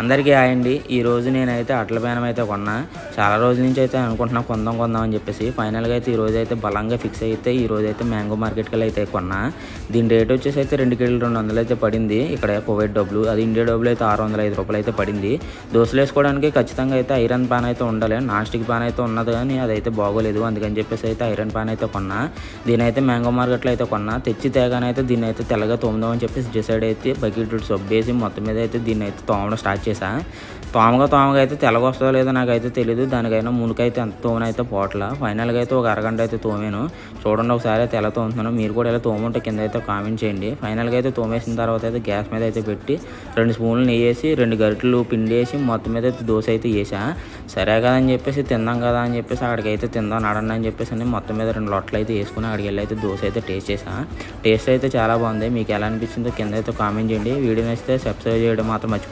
అందరికీ ఆయండి ఈరోజు ఈ రోజు నేనైతే అట్ల పేనం అయితే కొన్నా. చాలా రోజుల నుంచి అయితే అనుకుంటున్నా కొందాం కొందాం అని చెప్పేసి. ఫైనల్గా అయితే ఈరోజు అయితే బలంగా ఫిక్స్ అయితే ఈ అయితే మ్యాంగో మార్కెట్కి అయితే కొన్నా. దీని రేట్ వచ్చేసి అయితే రెండు కేజీలు రెండు వందలు అయితే పడింది. ఇక్కడ కువైట్ డబ్బులు అది ఇండియా డబ్బులు అయితే ఆరు వందల ఐదు రూపాయలు అయితే పడింది. దోశలు వేసుకోవడానికి ఖచ్చితంగా అయితే ఐరన్ పాన్ అయితే ఉండాలి. నాన్ స్టిక్ పాన్ అయితే ఉన్నది కానీ అదైతే బాగోలేదు. అందుకని చెప్పేసి అయితే ఐరన్ పాన్ అయితే కొన్నా. దీని అయితే మ్యాంగో మార్కెట్లో అయితే కొన్నా. తెచ్చి తేగానైతే దీన్ని అయితే తెల్లగా తోముదాం అని చెప్పేసి డిసైడ్ అయితే బకెట్ సబ్బేసి మొత్తం మీద అయితే దీన్ని అయితే తోమడం స్టార్ట్ వచ్చేసా తోమగా తోమగా అయితే తెల్లగా వస్తుందో లేదో నాకైతే తెలియదు దానికైనా మునికైతే ఎంత తోమనైతే పోట్ల. ఫైనల్గా అయితే ఒక అరగంట అయితే తోమాను. చూడండి ఒకసారి అయితే ఎలా తోముతున్నాను. మీరు కూడా ఇలా తోముంటే కింద అయితే కామెంట్ చేయండి. ఫైనల్గా అయితే తోమేసిన తర్వాత అయితే గ్యాస్ మీద అయితే పెట్టి రెండు స్పూన్లు నెయ్యి వేసి రెండు గరిటెలు పిండి వేసి మొత్తం మీద అయితే దోశ అయితే వేసా. సరే కదా అని చెప్పేసి తిందాం కదా అని చెప్పేసి అక్కడికైతే తిందాం నడండి అని చెప్పేసి అని మొత్తం మీద రెండు లొట్టలు అయితే వేసుకుని అక్కడికి వెళ్ళి అయితే దోశ అయితే టేస్ట్ చేసా. టేస్ట్ అయితే చాలా బాగుంది. మీకు ఎలా అనిపించిందో కింద అయితే కామెంట్ చేయండి. వీడియో నచ్చితే సబ్స్క్రైబ్ చేయడం మాత్రం మర్చిపో